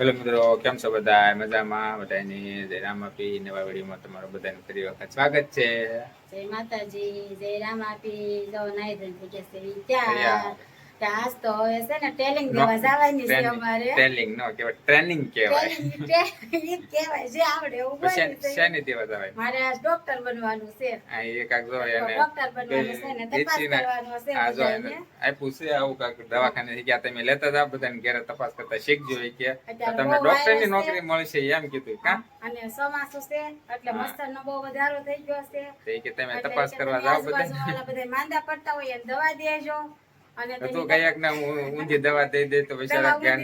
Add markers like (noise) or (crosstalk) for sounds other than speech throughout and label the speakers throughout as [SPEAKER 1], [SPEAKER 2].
[SPEAKER 1] Hello મિત્રો કેમ છો બધા? મજામાં? બધાની જય રામ આપી. નવા વિડીયોમાં તમારું બધાનું ફરી વખત સ્વાગત છે.
[SPEAKER 2] જય માતાજી જય રામ આપી. જો નાઈ ધન થઈ ગયા છે આજ તો હવે છે ને ટેલિંગ દેવા જવાની છે અમારે.
[SPEAKER 1] ટેલિંગ નો કહેવાય ટ્રેનિંગ
[SPEAKER 2] Training, training ઈ જ આવડે એવું છે.
[SPEAKER 1] શેની દેવા જવાય
[SPEAKER 2] મારે આજ ડોક્ટર બનવાનું છે.
[SPEAKER 1] આ એક આગ જો એને
[SPEAKER 2] ડોક્ટર બનવાનું છે ને તપાસ કરવાનો છે
[SPEAKER 1] આ જો એને આ પૂછે આવું કાક દવાખાને થી ગયા તમે લેતા જા બધાને ઘરે તપાસ કરતા શીખજો એ કે. તમને
[SPEAKER 2] ડોક્ટરની
[SPEAKER 1] નોકરી મળશે એમ કીધું કા
[SPEAKER 2] અને ચોમાસું છે એટલે. મચ્છર નો બહુ વધારો થઈ ગયો છે.
[SPEAKER 1] એ કે તમે તપાસ કરવા જાવ બધા
[SPEAKER 2] બધા માંદા પડતા હોય એને દવા દેજો.
[SPEAKER 1] તો તું કયાક ને ઊંધી દવા દઈ દે તો બિચારા જ્ઞાન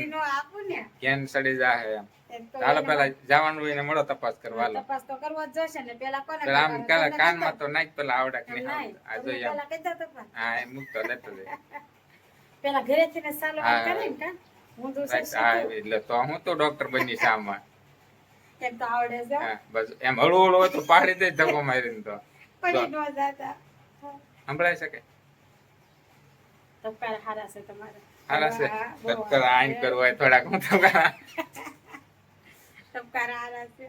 [SPEAKER 1] જ્ઞાન સડી જાય એમ.
[SPEAKER 2] એમ તો એના
[SPEAKER 1] પેલા જવાનું હોય ને મળો તપાસ કરવા લો
[SPEAKER 2] તપાસ તો કરવો જ જશે ને પેલા કોને
[SPEAKER 1] આમ કાલા કાનમાં તો નાખ પેલા આવડે કે
[SPEAKER 2] એમ
[SPEAKER 1] નહીં. આ
[SPEAKER 2] જો તપાસ.
[SPEAKER 1] હા એ મૂકતો લેતો જાય. (laughs)
[SPEAKER 2] પેલા ઘરેથી ને
[SPEAKER 1] સાલો
[SPEAKER 2] કરે ને
[SPEAKER 1] હા એટલે તો હું તો ડોક્ટર બની આમાં. (laughs)
[SPEAKER 2] એમ તો આવડે છે
[SPEAKER 1] બસ એમ હળવું હળવું હોય તો પાડી દે ધક્કો મારીને તો.
[SPEAKER 2] પડી નો જાતા.
[SPEAKER 1] સંભળાઈ શકે?
[SPEAKER 2] તપકાર હારા છે તમારે.
[SPEAKER 1] હારા છે. આઈન. કરવું થોડાક હું તો કરા.
[SPEAKER 2] તપકાર હારા છે.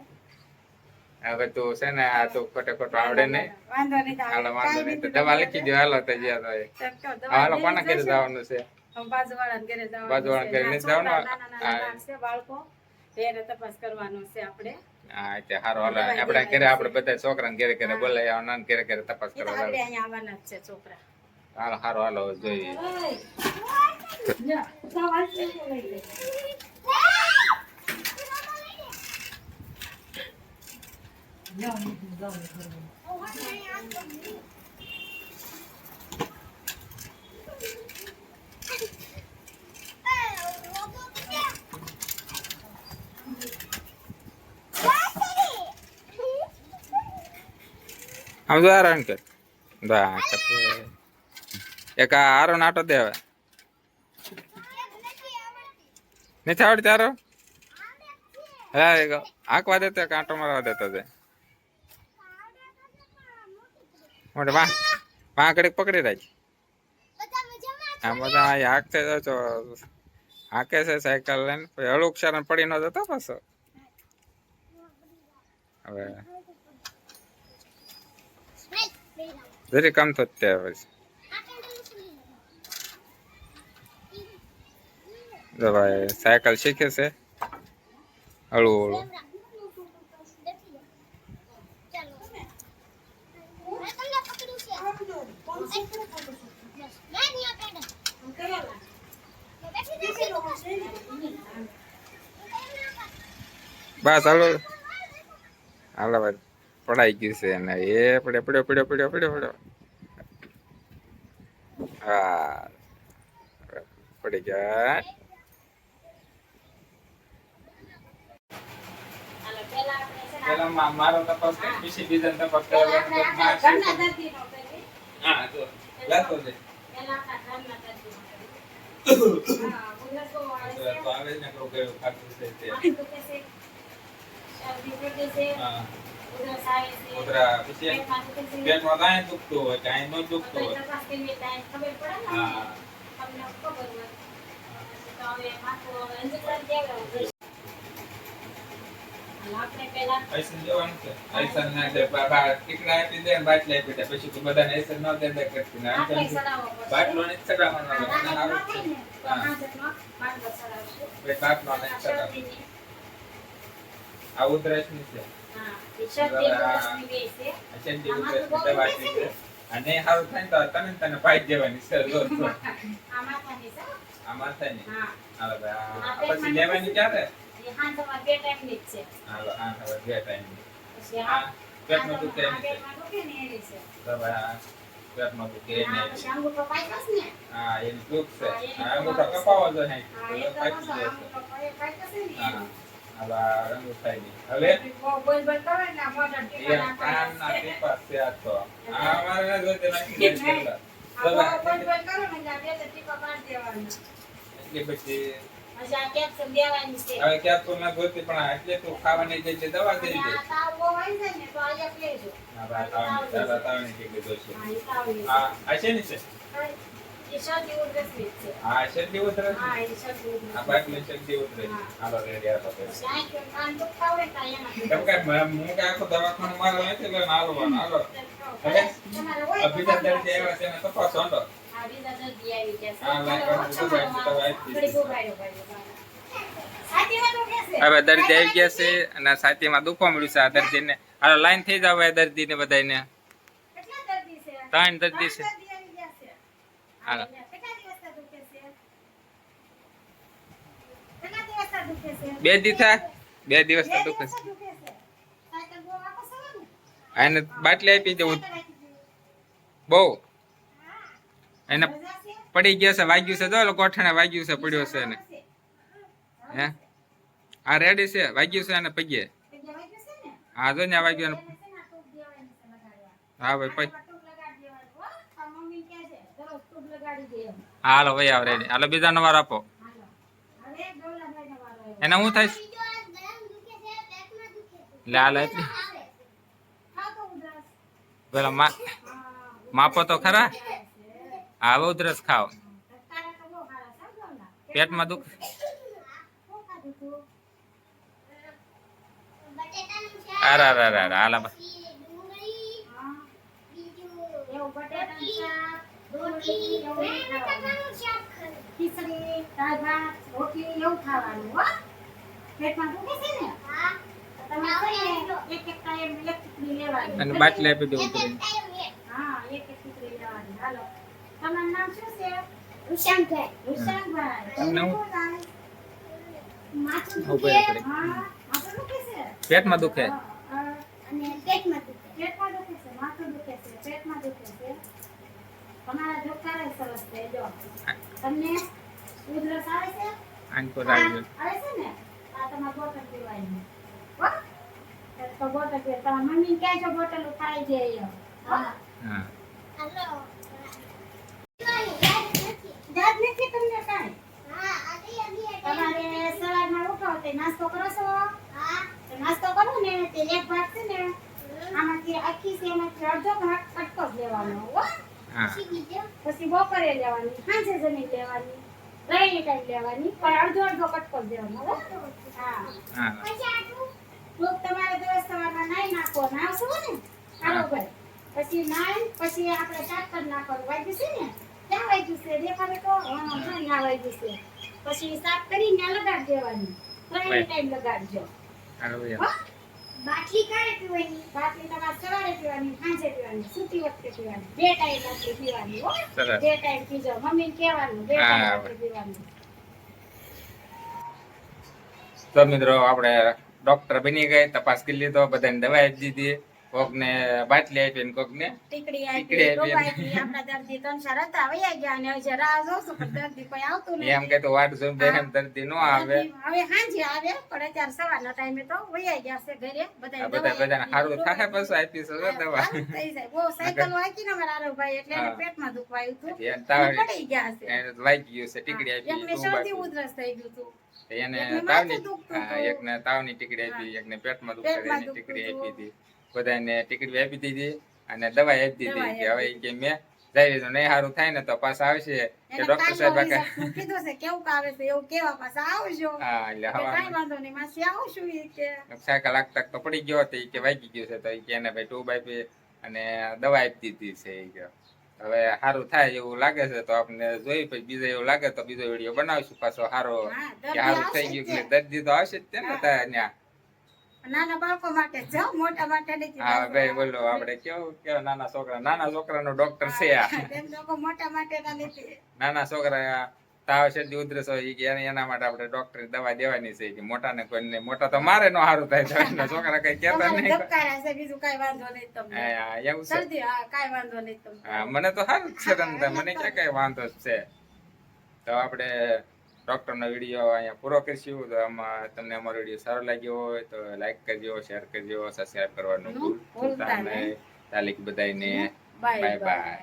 [SPEAKER 1] હવે તું છે ને આ તો ખોટે ખોટો આવડે ને.
[SPEAKER 2] વાંધો નહીં
[SPEAKER 1] હાલો. વાંધો નહીં. તો દવા લખી દો હાલો તો જ્યાં તો હાલો કોના ઘરે જવાનું છે?
[SPEAKER 2] બાજુ બાજુવાળાને ઘરે જવાનું
[SPEAKER 1] બાજુવાળાને. ઘરે જવાનું?
[SPEAKER 2] બાળકો. એને તપાસ કરવાનો છે આપણે.
[SPEAKER 1] હા એટલે હારો હાલો. આપણે ઘરે આપણે બધા છોકરાને ઘરે ઘરે
[SPEAKER 2] હા.
[SPEAKER 1] બોલાવી આવવાના ને ઘરે ઘરે તપાસ કરવા
[SPEAKER 2] આપણે અહીંયા આવવાના જ છે છોકરા.
[SPEAKER 1] હાલો હારો હાલો જોઈએ આમ જો આરામ કર બા કપે. એક આ હારો નાટો દે હવે. નથી આવડતી હારો હા આંકવા દેતો કાંટો મારવા દેતો છે મોટે વાહ પકડી રાખી. આ બધા હાંકતે છો હાંકે છે સાયકલ લઈને. પછી હળુક શારણ પડી ન જતો પાછો. હવે. જરી કમ થત પછી. જો ભાઈ સાયકલ શીખે છે હળવું હળવું બસ હાલો હાલો ભાઈ પડાઈ ગયું છે ને એ પડ્યો પડ્યો પડ્યો પડ્યો પડ્યો પડ્યો હા પડી ગયા
[SPEAKER 2] હાલો, પહેલા
[SPEAKER 1] મા- મારો તપાસ કર, પછી બીજાનો તપાસ કરવાનો. હા, જો, લેતો.
[SPEAKER 2] પહેલા (coughs) છે.
[SPEAKER 1] તો આવે ને કરું કયું ખાતું છે તે. હા. ઉધરા પછી
[SPEAKER 2] પેટમાં
[SPEAKER 1] કાંઈ દુખતું હોય કાંઈ ન દુખતું હોય હા
[SPEAKER 2] તમને ખબર હોય. તો હવે માથું હવે અંજપણ દેવડાવવું જોઈએ. હાલો, આપણે પહેલા
[SPEAKER 1] પૈસા દેવાનું છે પૈસા ના દે બાબા ટીકડા આપી દે બાટલા આપી દે પછી તું બધાને પૈસા ન દે દે કરતી ને આમ. બાટલો ને છે. હા.
[SPEAKER 2] બાટલો
[SPEAKER 1] બાટલો ને આ છે. અને થાય તો તને તને પાઈ જવાની છે જો જો.
[SPEAKER 2] આ માથાની છે.
[SPEAKER 1] આ માથાની
[SPEAKER 2] હા,
[SPEAKER 1] હાલો ભાઈ
[SPEAKER 2] આ
[SPEAKER 1] આ પછી લેવાની ક્યારે
[SPEAKER 2] એ હાંજમાં બે ટાઈમની જ છે.
[SPEAKER 1] હાલો આ બે ટાઈમ
[SPEAKER 2] પછી
[SPEAKER 1] આ
[SPEAKER 2] આ
[SPEAKER 1] પેટમાં દુખે
[SPEAKER 2] આ પેટમાં દુખે ને એની છે.
[SPEAKER 1] તો પેટમાં દુખે
[SPEAKER 2] આ પછી અંગૂઠો પાક્યો ને?
[SPEAKER 1] હા એની દુખ છે
[SPEAKER 2] હા, એની
[SPEAKER 1] આ અંગૂઠો કપાવો જોઈએ નહીં.
[SPEAKER 2] હા, એ તો
[SPEAKER 1] પાકી
[SPEAKER 2] મસ્ત
[SPEAKER 1] જશે.
[SPEAKER 2] અંગૂઠો પાક્યો ને
[SPEAKER 1] હા
[SPEAKER 2] એની.
[SPEAKER 1] હવે આ હવે
[SPEAKER 2] બોલ બોલ કરે ને મોઢા ટીકા
[SPEAKER 1] કાનના
[SPEAKER 2] નાખવાના
[SPEAKER 1] ટીપા છે આ તો. આ અમારે નથી હોતી નાખી દે છે એટલે. તો
[SPEAKER 2] આ બહુ બોલ બોલ કરો ને આ બે ટીપા પાડી દેવાના.
[SPEAKER 1] એટલે પછી
[SPEAKER 2] કેપ્સ્યુલ છે.
[SPEAKER 1] હવે ક્યાં તો નથી હોતી પણ એટલે તું ખાવાની જે છે દવા કરી દે
[SPEAKER 2] આ જાય ને.
[SPEAKER 1] હા, છે
[SPEAKER 2] શરદી છે
[SPEAKER 1] ઉતરે. આ બાટલી શરદી ઉતરે હાલો રેડી કેમ કે હું કે આખો દવાખાનું મારો નથી લઈને હાલવાનો. હાલો. હવે? બીજા દર્દી આવ્યા છે તપાસો. હવે દર્દી આવી ગયા છે અને છાતીમાં દુખવા મળ્યું છે આ દર્દીને હાલો લાઈન થઈ જાવ આ દર્દીને બધાને
[SPEAKER 2] કેટલા દર્દી છે?
[SPEAKER 1] ત્રણ દર્દી છે.
[SPEAKER 2] ત્રણ દર્દી આવી ગયા છે.
[SPEAKER 1] હાલો.
[SPEAKER 2] હા, કેટલા દિવસથી દુખે છે? કેટલા દિવસથી દુખે છે?
[SPEAKER 1] બે દી થાય બે દિવસ
[SPEAKER 2] બે
[SPEAKER 1] તો દુખે છે
[SPEAKER 2] દિવસથી દુખે છે. સાયકલ બહુ આપો છો ને?
[SPEAKER 1] એને બાટલી આપી દેવું
[SPEAKER 2] સાયકલ આપી દે.
[SPEAKER 1] બહુ
[SPEAKER 2] હા.
[SPEAKER 1] એને પડી ગયા છે વાગ્યું છે જો કોઠાણે વાગ્યું છે પડ્યો છે એને હે આ રેડી છે વાગ્યું છે એને પગે? હા જો ને વાગ્યું. હા ભાઈ પૈ
[SPEAKER 2] ટૂંક લગાડી દેવાનું, હો. તાર મમ્મી કહે છે, દરરોજ ટૂંક લગાડી દે એમ.
[SPEAKER 1] હા હાલો ભાઈ આવ રેડી હાલો બીજા નંબર આપો. એને હું થાય એટલે. પેલા માપો તો ખરા
[SPEAKER 2] છે.
[SPEAKER 1] ઉધરસ
[SPEAKER 2] ગૌલા.
[SPEAKER 1] પેટમાં દુખ? અરે અરે અરે અરે
[SPEAKER 2] ખીચડી લેવાની
[SPEAKER 1] અને બાટલી આપી દઉં
[SPEAKER 2] હા એક એક ખીચડી લેવાની હાલો તમારું નામ શું છે?
[SPEAKER 1] તમને?
[SPEAKER 3] માથું દુખે?
[SPEAKER 2] માથું દુખે છે?
[SPEAKER 1] પેટમાં દુખે.
[SPEAKER 2] હા, હા.
[SPEAKER 3] અને પેટમાં દુખે.
[SPEAKER 2] પેટમાં દુખે છે? માથું દુખે છે? પેટમાં દુખે છે? તમારા ધબકારા સરસ છે જો. તમને ઉધરસ આવે છે? આવે ને? આ તમારે બોટલ પીવાની હો? તો બોટલ પીવા તમારા મમ્મી ક્યાં છો બોટલ ઉઠાઈ જાય હા?
[SPEAKER 1] હા.
[SPEAKER 3] હાલો.
[SPEAKER 2] યાદ નથી તમને કાંઈ? તમારે સવારમાં ઉઠો તે નાસ્તો કરો છો? તો નાસ્તો કરો ને તે એક ભાગ છે ને આમાંથી આખી છે એમાંથી અડધો ભાગ કટકો જ લેવાનો હો. પછી બપોરે લેવાની સાંજે જમી લેવાની ત્રણ ટાઈમ લેવાની પણ અડધો અડધો કટકો જ લેવાનો હો. હા.
[SPEAKER 1] હા.
[SPEAKER 2] લોક તમારે દરરોજ સવારમાં નાઈ નાખો નાવશો ને? બરોબર પછી નાઈ પછી આપણે શાક કરી નાખવાનું વાગ્યું છે ને? ક્યાં જશે દેખાડે તો ના વાગ્યું છે પછી સાફ કરીને લગાડ દેવાની. ત્રણ ટાઈમ લગાડજો.
[SPEAKER 3] બાટલી કાઢે પીવાની.
[SPEAKER 2] બાટલી તમારે સવારે પીવાની સાંજે પીવાની સૂતી વખતે પીવાની. બે ટાઈમ રાત્રે પીવાની હો? બે ટાઈમ પીજો. મમ્મીને કહેવાનું બે ટાઈમ પીવાનું.
[SPEAKER 1] તો મિત્રો આપણે ડોક્ટર બની ગઈ તપાસ કરી લીધો બધાને દવા આપી દીધી. કોકને બાટલી આપી ને કોકને
[SPEAKER 2] ટીકડી આપી.
[SPEAKER 1] આપી.
[SPEAKER 2] આપણા દર્દી ત્રણ ચાર હતા વયા ગયા અને હવે જે રાહ પણ દર્દી કોઈ આવતું નથી.
[SPEAKER 1] એમ કે તો વાટ જોઈને બેહે ને દર્દી નો આવે.
[SPEAKER 2] હવે હાંજે આવે પણ અત્યારે સવારના ટાઈમે તો વયા ગયા છે ઘરે.
[SPEAKER 1] બધા
[SPEAKER 2] બધા
[SPEAKER 1] બધાને સારું થાય પછી આપી છે દવા.
[SPEAKER 2] થઈ જાય. બહુ સાયકલ વાંકી ને મારા આરવભાઈ એટલે એને પેટમાં દુખવાયું હતું. પડી ગયા છે.
[SPEAKER 1] વાગી ગયું છે ટીકડી આપી
[SPEAKER 2] એકને
[SPEAKER 1] તું
[SPEAKER 2] શરદી. ઉધરસ થઈ ગયું હતું.
[SPEAKER 1] એને તાવની. એકને તાવની ટીકડી આપી એકને પેટમાં દુખે એની ટીકડી આપી હતી. બધાને ટિકિટ આપી દીધી અને દવા આપી દીધી કે હવે કે મેં જઈ તો નહીં સારું થાય ને તો પાછા આવશે કે ડોક્ટર સાહેબ
[SPEAKER 2] કીધું છે કેવું આવે છે એવું કેવા પાછા આવજો
[SPEAKER 1] હા એટલે
[SPEAKER 2] હવે કાઈ વાંધો નહીં માસી આવશું એ કે
[SPEAKER 1] સાયકલ લાગતા તો પડી ગયો હતો ઈ કે વાગી ગયો છે તો કે એને ભાઈ ટૂબ આપી અને દવા આપી દીધી છે એ કે હવે સારું થાય એવું લાગે છે તો આપણે જોઈ પછી બીજો એવું લાગે તો બીજો વીડિયો બનાવશું પાછો સારો કે સારું થઈ ગયું. દર્દી તો આવશે જ તે ને. ત્યાં.
[SPEAKER 2] નાના બાળકો માટે જ મોટા માટે નથી
[SPEAKER 1] હા ભાઈ બોલો આપણે કેવું કેવા નાના છોકરા? નાના છોકરાનો ડોક્ટર છે આ.
[SPEAKER 2] તેમ લોકો મોટા માટે નથી.
[SPEAKER 1] નાના છોકરા તાવ શરદી ઉધરસ હોય કે એના માટે આપણે ડોક્ટર દવા દેવાની છે કે મોટા ને કોઈ નહીં મોટા તો મારે નો સારું થાય તો છોકરા કઈ કેતા નહીં.
[SPEAKER 2] ધબકારા છે બીજું કાંઈ વાંધો નહીં તમને.
[SPEAKER 1] હા, એવું છે.
[SPEAKER 2] શરદી હા કાંઈ વાંધો નહીં તમને.
[SPEAKER 1] હા, મને તો સારું છે મને ક્યાં કઈ વાંધો છે? તો આપણે ડોક્ટર નો વીડિયો અહીંયા પૂરો કરીશું. તો આમાં તમને અમારો વીડિયો સારો લાગ્યો હોય તો લાઈક કરજો શેર કરજો સબસ્ક્રાઈબ કરવાનું ભૂલતા નહીં. તાલીક બધાને
[SPEAKER 2] બાય
[SPEAKER 1] બાય